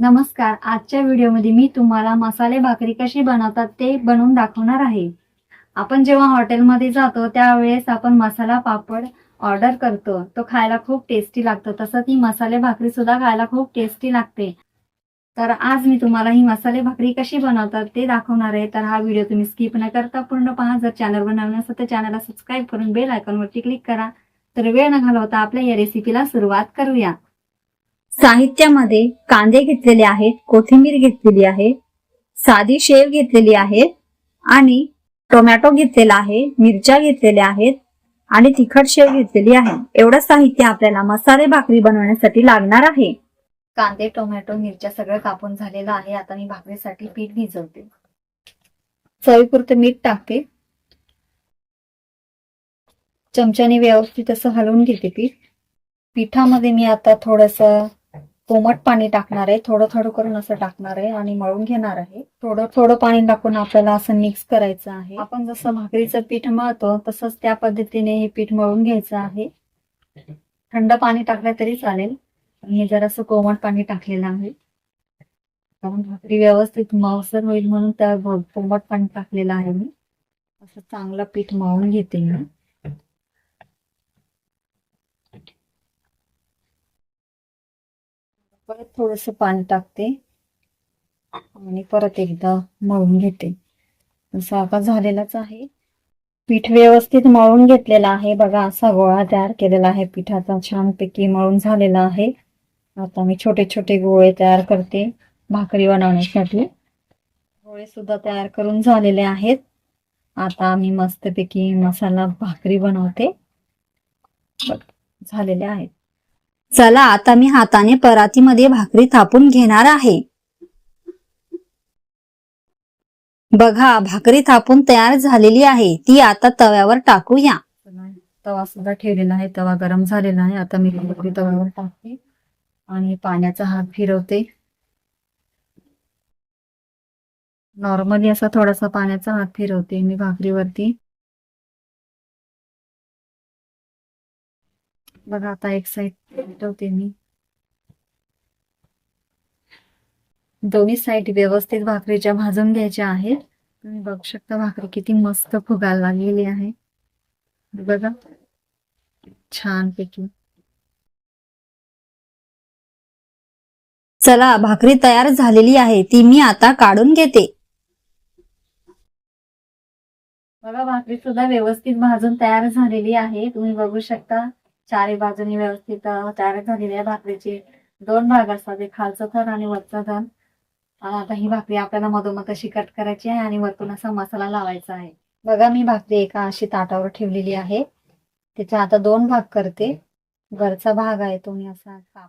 नमस्कार आजच्या व्हिडिओमध्ये मी तुम्हाला मसाले भाकरी कशी बनवतात ते बनवून दाखवणार आहे. आपण जेव्हा हॉटेलमध्ये जातो त्यावेळेस आपण मसाला पापड ऑर्डर करतो. तो खायला खूप टेस्टी लागतो. तसं ती मसाले भाकरी सुद्धा खायला खूप टेस्टी लागते. तर आज मी तुम्हाला ही मसाले भाकरी कशी बनवतात ते दाखवणार आहे. तर हा व्हिडिओ तुम्ही स्किप न करता पूर्ण पहा. जर चॅनलवर नवीन असेल तर चॅनलला सबस्क्राईब करून बेल आयकॉनवरती क्लिक करा. तर वेळ न घालवता आपल्या या रेसिपीला सुरुवात करूया. साहित्यामध्ये कांदे घेतलेले आहेत कोथिंबीर घेतलेली आहे साधी शेव घेतलेली आहे आणि टोमॅटो घेतलेला आहे मिरच्या घेतलेल्या आहेत आणि तिखट शेव घेतलेली आहे. एवढं साहित्य आपल्याला मसाले भाकरी बनवण्यासाठी लागणार आहे. कांदे टोमॅटो मिरच्या सगळं कापून झालेलं आहे. आता मी भाकरीसाठी पीठ भिजवते. चवीपुरतं मीठ टाकते. चमच्याने व्यवस्थित असं हलवून घेते पीठ. पिठामध्ये मी आता थोडस कोमट पाणी टाकणार आहे थोडं थोडं करून असं टाकणार आहे आणि मळून घेणार आहे. थोडं थोडं पाणी टाकून आपल्याला असं मिक्स करायचं आहे. आपण जसं भाकरीचं पीठ मळतो तसंच त्या पद्धतीने हे पीठ मळून घ्यायचं आहे. थंड पाणी टाकलं तरी चालेल हे जरासं कोमट पाणी टाकलेलं आहे. कारण भाकरी व्यवस्थित मऊसर होईल म्हणून त्या कोमट पाणी टाकलेलं आहे मी. असं चांगलं पीठ मळून घेते मी. परत थोडस पाणी टाकते. आणि परत एकदा मळून घेते. जसं आता झालेलाच आहे. पीठ व्यवस्थित मळून घेतलेला आहे. बघा असा गोळा तयार केलेला आहे. पिठाचा छानपैकी मळून झालेला आहे. आता मी छोटे छोटे गोळे तयार करते. भाकरी बनवण्यासाठी. गोळे सुद्धा तयार करून झालेले आहेत. आता मी मस्तपैकी मसाला भाकरी बनवते. झालेले आहेत. चला आता मी हाताने परातीमध्ये भाकरी थापून घेणार आहे. बघा भाकरी थापून तयार झालेली आहे. ती आता तव्यावर टाकूया. तवा सुद्धा ठेवलेला आहे. तवा गरम झालेला आहे. आता मी भाकरी तव्यावर टाकते. आणि पाण्याचा हात फिरवते. नॉर्मली असा थोडासा पाण्याचा हात फिरवते मी भाकरीवरती. बघा आता एक साईड पेटवते मी. दोन्ही साईड व्यवस्थित भाकरीच्या भाजून घ्यायच्या आहेत. तुम्ही बघू शकता भाकरी किती मस्त फुगायला लागलेली आहे. बघा छान पैकी चला भाकरी तयार झालेली आहे ती मी आता काढून घेते. बघा भाकरी सुद्धा व्यवस्थित भाजून तयार झालेली आहे. तुम्ही बघू शकता. चारी बाजूनी व्यवस्थित तयार झालेली आहे भाकरीचे. दोन भाग असतात एक थर आणि वरचं थर आता ही भाकरी आपल्याला मधोमध अशी कट करायची आहे आणि वरतून असा मसाला लावायचा आहे. बघा मी भाकरी एका अशी ताटावर ठेवलेली आहे. त्याच्या आता दोन भाग करते. वरचा भाग आहे तो मी असा काप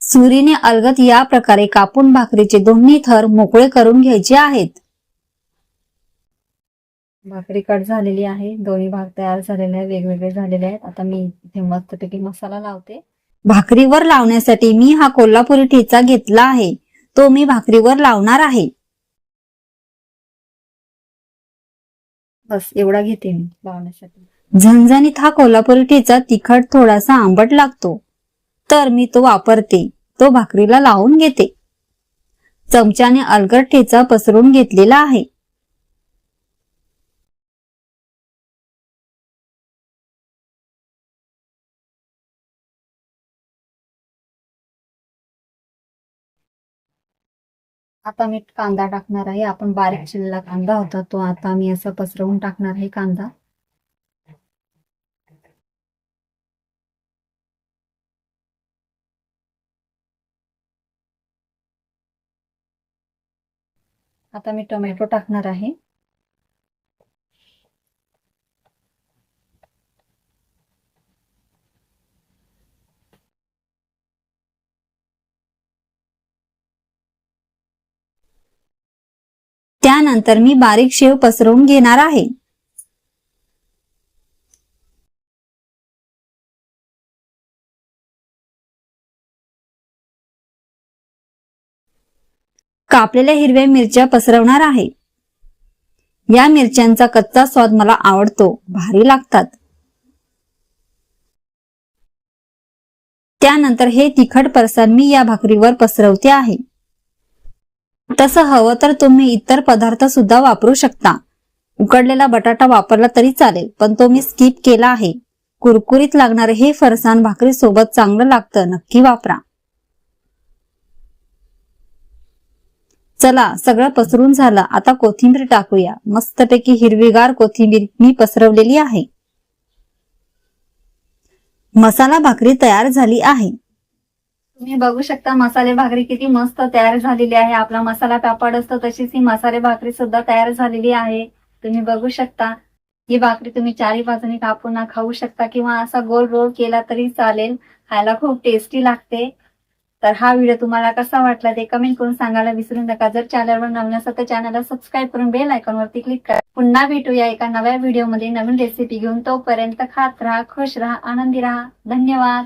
सुरीने अलगत या प्रकारे कापून भाकरीचे दोन्ही थर मोकळे करून घ्यायचे आहेत. भाकरी कट झालेली आहे. दोन्ही भाग तयार झालेले आहेत. वेगवेगळे झालेले आहेत. आता मी इथे मस्तपैकी मसाला लावते. भाकरीवर लावण्यासाठी मी हा कोल्हापुरी ठेचा घेतला आहे. तो मी भाकरीवर लावणार आहे. बस एवढा घेते मी लावण्यासाठी. झणझणीत हा कोल्हापुरी ठेचा तिखट थोडासा आंबट लागतो. तर मी तो वापरते. तो भाकरीला लावून घेते. चमच्याने अलगट ठेचा पसरून घेतलेला आहे. आता मी कांदा टाकणार आहे. आपण बारीक चिरलेला कांदा होता तो आता मी असं पसरवून टाकणार आहे कांदा. आता मी टोमॅटो टाकणार आहे. त्यानंतर मी बारीक शेव पसरवून घेणार आहे. कापलेल्या हिरव्या मिरच्या पसरवणार आहे. या मिरच्यांचा कच्चा स्वाद मला आवडतो भारी लागतात. त्यानंतर हे तिखट फरसाण मी या भाकरीवर पसरवते आहे. तसं हवं तर तुम्ही इतर पदार्थ सुद्धा वापरू शकता. उकडलेला बटाटा वापरला तरी चालेल पण तो मी स्किप केला आहे. कुरकुरीत लागणारे हे फरसान भाकरी सोबत चांगलं लागतं नक्की वापरा. चला सगळं पसरून झालं. आता कोथिंबीर टाकूया. मस्तपैकी हिरवीगार कोथिंबीर मी पसरवलेली आहे. मसाला भाकरी तयार झाली आहे. तुम्ही बघू शकता मसाले भाकरी किती मस्त तयार झालेली आहे. आपला मसाला पापड असतो तशीच ही मसाले भाकरी सुद्धा तयार झालेली आहे. तुम्ही बघू शकता. ही भाकरी तुम्ही चारी बाजूने कापून खाऊ शकता किंवा असा गोल रोल केला तरी चालेल. खायला खूप टेस्टी लागते. तर हा व्हिडिओ तुम्हाला कसा वाटला ते कमेंट करून सांगायला विसरू नका. जर चॅनलवर नवीन असेल तर चॅनलला सबस्क्राईब करून बेल आयकॉनवरती क्लिक करा. पुन्हा भेटूया एका नव्या व्हिडिओमध्ये नवीन रेसिपी घेऊन तोपर्यंत खात राहा खुश राहा आनंदी राहा. धन्यवाद.